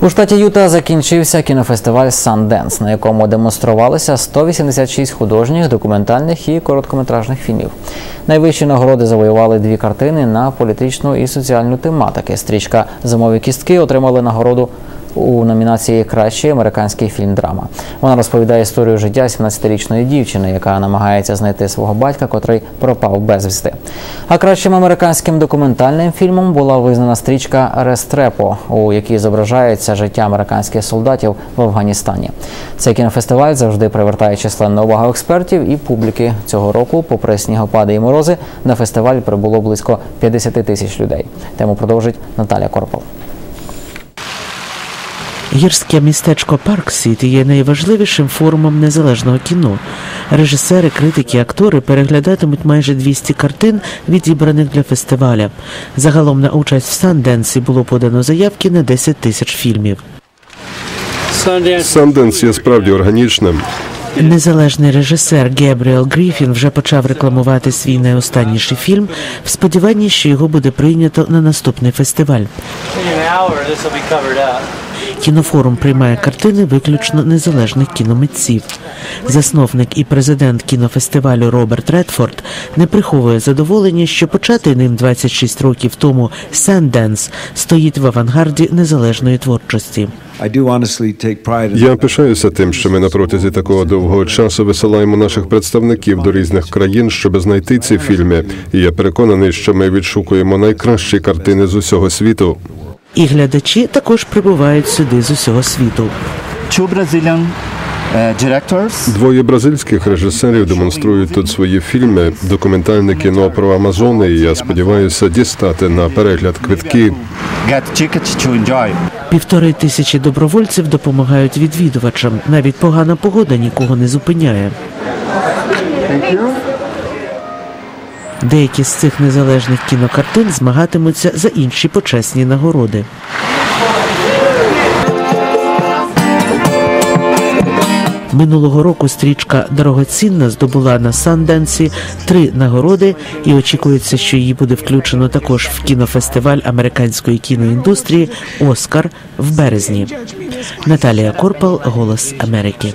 У штаті Юта закінчився кінофестиваль Sundance, на якому демонструвалися 186 художніх, документальних і короткометражних фільмів. Найвищі нагороди завоювали дві картини на політичну і соціальну тематики. Стрічка Зимові кістки отримали нагороду у номінації Кращий американський фільм драма. Вона розповідає історію життя 17-річної дівчини, яка намагається знайти свого батька, котрий пропав безвісти. А кращим американським документальним фільмом була визнана стрічка Рестрепо, у якій зображається життя американських солдатів в Афганістані. Цей кінофестиваль завжди привертає численну увагу експертів і публіки. Цього року, попри снігопади і морози, на фестиваль прибуло близько 50 тисяч людей. Тему продовжить Наталя Корпал. Гірське містечко Парк Сіті є найважливішим форумом незалежного кіно. Режисери, критики, актори переглядатимуть майже 200 картин, відібраних для фестиваля. Загалом на участь в Санденсі було подано заявки на 10 тисяч фільмів. Санденс є справді органічним. Незалежний режисер Гебріел Гріфін вже почав рекламувати свій найостанніший фільм в сподіванні, що його буде прийнято на наступний фестиваль. Кінофорум приймає картини виключно незалежних кіномитців. Засновник і президент кінофестивалю Роберт Редфорд не приховує задоволення, що початий ним 26 років тому Сенденс стоїть в авангарді незалежної творчості. Я пишаюся тим, що ми на протязі такого довгого часу висилаємо наших представників до різних країн, щоб знайти ці фільми. І я переконаний, що ми відшукуємо найкращі картини з усього світу. І глядачі також прибувають сюди з усього світу. two Brazilian uh, directors. Двоє бразильських режисерів демонструють тут свої фільми, документальне кіно про Амазони. І я сподіваюся дістати на перегляд квитки. Get tickets to enjoy. Півтори тисячі добровольців допомагають відвідувачам. Навіть погана погода нікого не зупиняє. Деякі з цих незалежних кінокартин змагатимуться за інші почесні нагороди. Минулого року стрічка дорогоцінна здобула на Санденсі три нагороди, і очікується, що її буде включено також в кінофестиваль американської кіноіндустрії Оскар в березні. Наталія Корпал, Голос Америки.